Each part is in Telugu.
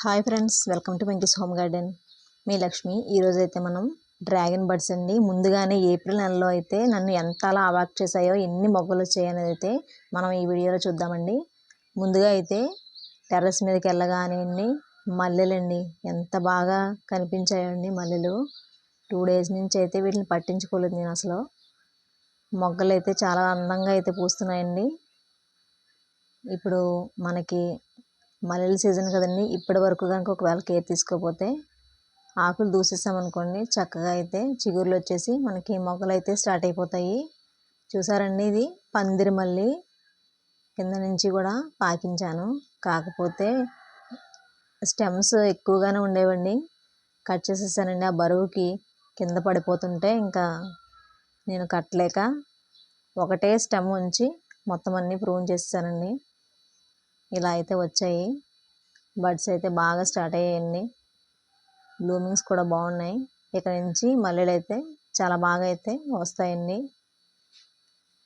Hi friends welcome to Venky's home garden. మీ లక్ష్మి ఈరోజు అయితే మనం డ్రాగన్ బర్డ్స్ అండి. ముందుగానే ఏప్రిల్ నెలలో అయితే నన్ను ఎంత అలా అవాక్ చేశాయో ఎన్ని మొగ్గలు వచ్చాయనేది అయితే మనం ఈ వీడియోలో చూద్దామండి. ముందుగా అయితే టెర్రస్ మీదకి వెళ్ళగానే మల్లెలండి ఎంత బాగా కనిపించాయండి మల్లెలు. టూ డేస్ నుంచి అయితే వీటిని పట్టించుకోలేదు నేను అసలు. మొగ్గలు అయితే చాలా అందంగా అయితే పూస్తున్నాయండి. ఇప్పుడు మనకి మల్లెల సీజన్ కదండి. ఇప్పటి వరకు కనుక ఒకవేళ కేర్ తీసుకోకపోతే ఆకులు దూసేసామనుకోండి చక్కగా అయితే చిగుర్లు వచ్చేసి మనకి మొగ్గలు అయితే స్టార్ట్ అయిపోతాయి. చూసారండి ఇది? పందిరి మల్లి కింద నుంచి కూడా పాకించాను. కాకపోతే స్టెమ్స్ ఎక్కువగానే ఉండేవండి. కట్ చేసేసానండి. ఆ బరువుకి కింద పడిపోతుంటే ఇంకా నేను కట్టలేక ఒకటే స్టెమ్ ఉంచి మొత్తం అన్నీ ప్రూన్ చేసేసానండి. ఇలా అయితే వచ్చాయి. బడ్స్ అయితే బాగా స్టార్ట్ అయ్యాయండి. బ్లూమింగ్స్ కూడా బాగున్నాయి. ఇక్కడ నుంచి మల్లెలు అయితే చాలా బాగా అయితే వస్తాయండి.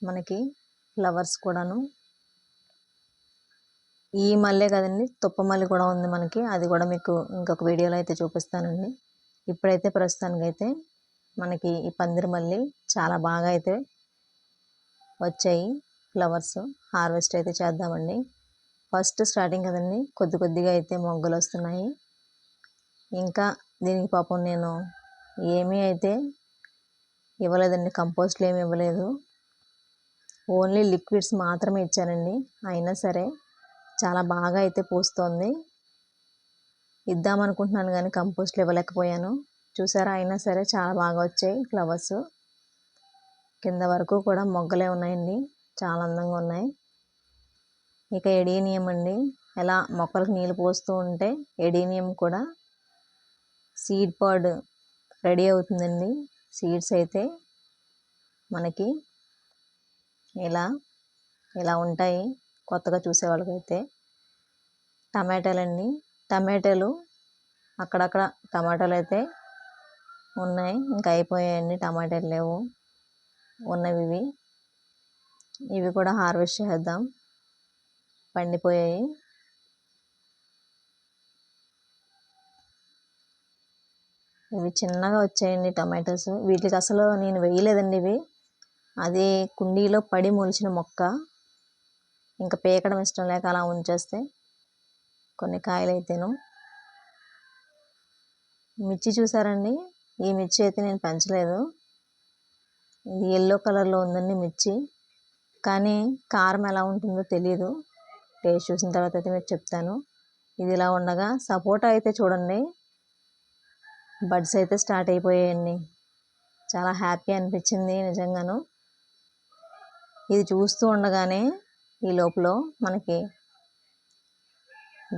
మనకి ఫ్లవర్స్ కూడాను. ఈ మల్లె కదండి తుప్ప మల్లె కూడా ఉంది మనకి. అది కూడా మీకు ఇంకొక వీడియోలో అయితే చూపిస్తానండి. ఇప్పుడైతే ప్రస్తుతానికి అయితే మనకి ఈ పందిరి మల్లి చాలా బాగా అయితే వచ్చాయి. ఫ్లవర్స్ హార్వెస్ట్ అయితే చేద్దామండి. ఫస్ట్ స్టార్టింగ్ కదండి కొద్ది కొద్దిగా అయితే మొగ్గలు వస్తున్నాయి. ఇంకా దీనికి పాపం నేను ఏమీ అయితే ఇవ్వలేదండి కంపోస్ట్లు ఏమి ఇవ్వలేదు. ఓన్లీ లిక్విడ్స్ మాత్రమే ఇచ్చానండి. అయినా సరే చాలా బాగా అయితే పూస్తోంది. ఇద్దామనుకుంటున్నాను కానీ కంపోస్ట్లు ఇవ్వలేకపోయాను. చూసారా అయినా సరే చాలా బాగా వచ్చాయి ఫ్లవర్స్. కింద వరకు కూడా మొగ్గలే ఉన్నాయండి చాలా అందంగా ఉన్నాయి. ఇక ఎడీనియం అండి. ఎలా మొక్కలకు నీళ్ళు పోస్తూ ఉంటే ఎడీనియం కూడా సీడ్ పాడ్ రెడీ అవుతుందండి. సీడ్స్ అయితే మనకి ఇలా ఇలా ఉంటాయి కొత్తగా చూసే వాళ్ళకైతే. టమాటాలు అండి టమాటాలు అక్కడక్కడ టమాటాలు అయితే ఉన్నాయి. ఇంకా అయిపోయాయండి. టమాటాలు లేవు. ఉన్నవి ఇవి ఇవి కూడా హార్వెస్ట్ చేద్దాం. పండిపోయాయి. ఇవి చిన్నగా వచ్చాయండి టమాటోస్. వీటికి అసలు నేను వేయలేదండి ఇవి. అది కుండీలో పడి మొలిచిన మొక్క. ఇంకా పీకడం ఇష్టం లేక అలా ఉంచేస్తే కొన్ని కాయలు అయితేను మిర్చి చూసారండి? ఈ మిర్చి అయితే నేను పెంచలేదు. ఇది ఎల్లో కలర్లో ఉందండి మిర్చి. కానీ కారం ఎలా ఉంటుందో తెలియదు టేస్ట్ చూసిన తర్వాత అయితే మీకు చెప్తాను. ఇది ఇలా ఉండగా సపోటా అయితే చూడండి. బడ్స్ అయితే స్టార్ట్ అయిపోయాయండి. చాలా హ్యాపీ అనిపించింది నిజంగాను. ఇది చూస్తూ ఉండగానే ఈ లోపల మనకి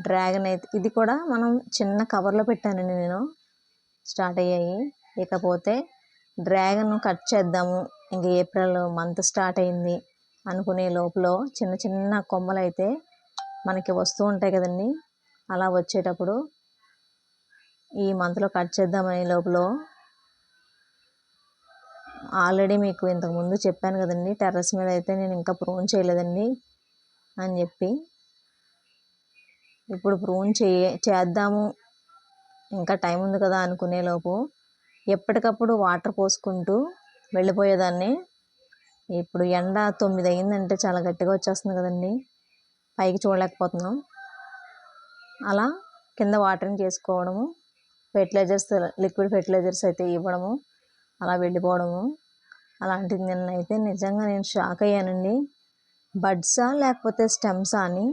డ్రాగన్ అయితే ఇది కూడా మనం చిన్న కవర్లో పెట్టానండి నేను. స్టార్ట్ అయ్యాయి. ఇకపోతే డ్రాగన్ కట్ చేద్దాము. ఇంక ఏప్రిల్ మంత్ స్టార్ట్ అయింది అనుకునే లోపల చిన్న చిన్న కొమ్మలు అయితే మనకి వస్తూ ఉంటాయి కదండి. అలా వచ్చేటప్పుడు ఈ మంత్లో కట్ చేద్దామనే లోపల ఆల్రెడీ మీకు ఇంతకుముందు చెప్పాను కదండి టెర్రస్ మీద అయితే నేను ఇంకా ప్రూన్ చేయలేదండి అని చెప్పి. ఇప్పుడు ప్రూన్ చేయ చేద్దాము. ఇంకా టైం ఉంది కదా అనుకునేలోపు ఎప్పటికప్పుడు వాటర్ పోసుకుంటూ వెళ్ళిపోయేదాన్ని. ఇప్పుడు ఎండ తొమ్మిది అయిందంటే చాలా గట్టిగా వచ్చేస్తుంది కదండి. పైకి చూడలేకపోతున్నాం. అలా కింద వాటరింగ్ చేసుకోవడము ఫెర్టిలైజర్స్ లిక్విడ్ ఫెర్టిలైజర్స్ అయితే ఇవ్వడము అలా వెళ్ళిపోవడము అలాంటిది నిన్న అయితే నిజంగా నేను షాక్ అయ్యానండి. బడ్సా లేకపోతే స్టెమ్సా అని?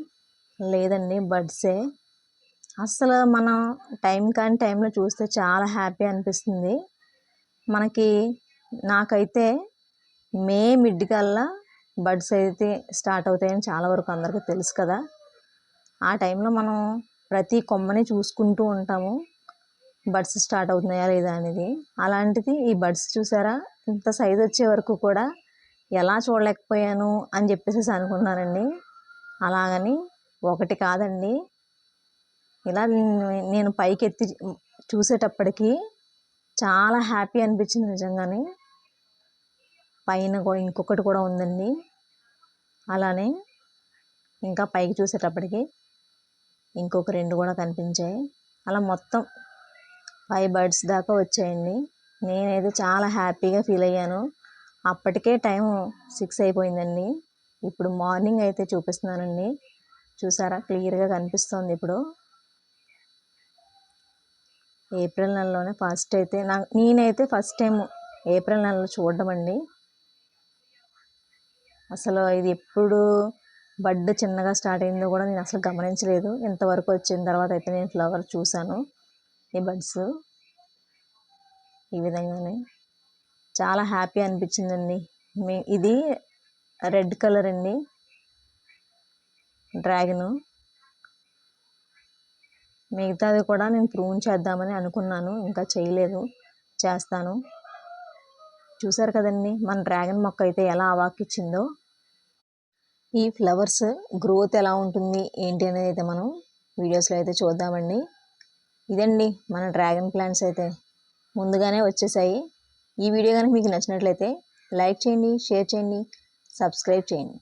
లేదండి బడ్సే. అసలు మనం టైం కానీ టైంలో చూస్తే చాలా హ్యాపీ అనిపిస్తుంది. మనకి నాకైతే మే మిడ్ కల్లా బడ్స్ అయితే స్టార్ట్ అవుతాయని చాలా వరకు అందరికీ తెలుసు కదా. ఆ టైంలో మనం ప్రతి కొమ్మని చూసుకుంటూ ఉంటాము. బడ్స్ స్టార్ట్ అవుతున్నాయా లేదా అనేది. అలాంటిది ఈ బడ్స్ చూసారా? ఇంత సైజ్ వచ్చే వరకు కూడా ఎలా చూడలేకపోయాను అని చెప్పేసి అనుకున్నానండి అలాగని ఒకటి కాదండి. ఇలా నేను పైకి ఎత్తి చూసేటప్పటికి చాలా హ్యాపీ అనిపించింది నిజంగానే. పైన కూడా ఇంకొకటి కూడా ఉందండి. అలానే ఇంకా పైకి చూసేటప్పటికి ఇంకొక రెండు కూడా కనిపించాయి. అలా మొత్తం ఫైవ్ బర్డ్స్ దాకా వచ్చాయండి. నేనైతే చాలా హ్యాపీగా ఫీల్ అయ్యాను. అప్పటికే టైం సిక్స్ అయిపోయిందండి. ఇప్పుడు మార్నింగ్ అయితే చూపిస్తున్నానండి. చూసారా? క్లియర్గా కనిపిస్తుంది ఇప్పుడు. ఏప్రిల్ నెలలోనే ఫస్ట్ అయితే నా నేనైతే ఫస్ట్ టైం ఏప్రిల్ నెలలో చూడడం అండి అసలు ఇది ఎప్పుడు బడ్ చిన్నగా స్టార్ట్ అయిందో కూడా నేను అసలు గమనించలేదు. ఇంతవరకు వచ్చిన తర్వాత అయితే నేను ఫ్లవర్ చూశాను ఈ బడ్స్. ఈ విధంగానే. చాలా హ్యాపీ అనిపించిందండి. మీ ఇది రెడ్ కలర్ అండి. డ్రాగను. మిగతాది కూడా నేను ప్రూన్ చేద్దామని అనుకున్నాను ఇంకా చేయలేదు. చేస్తాను. చూసారు కదండి మన డ్రాగన్ మొక్క అయితే ఎలా అవాకిచ్చిందో ఈ ఫ్లవర్స్ గ్రోత్ ఎలా ఉంటుంది ఏంటి అనేది అయితే మనం వీడియోస్లో అయితే చూద్దామండి. ఇదండి మన డ్రాగన్ ప్లాంట్స్ అయితే ముందుగానే వచ్చేసాయి. ఈ వీడియో కనుక మీకు నచ్చినట్లయితే లైక్ చేయండి షేర్ చేయండి సబ్స్క్రైబ్ చేయండి.